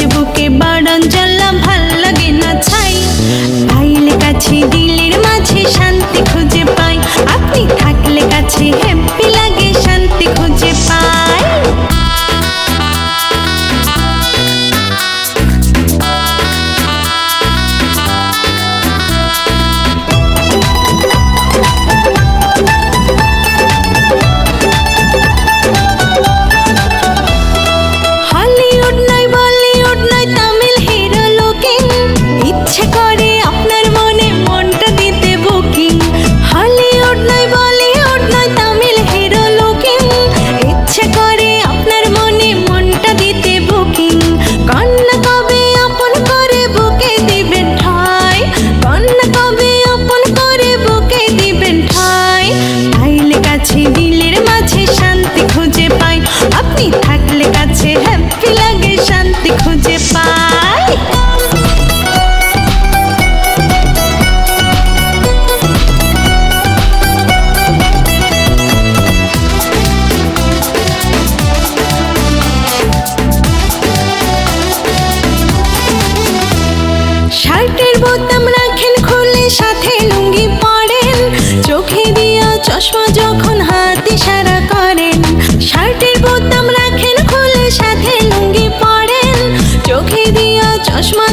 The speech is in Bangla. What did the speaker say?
बुके बाड़न जल বোতাম রাখেন খুলে সাথে, লুঙ্গি পরেন। চোখে দিয়া চশমা যখন হাত ইশারা করেন, শার্টের বোতাম রাখেন খুলে সাথে, লুঙ্গি পরেন। চোখে দিয়া চশমা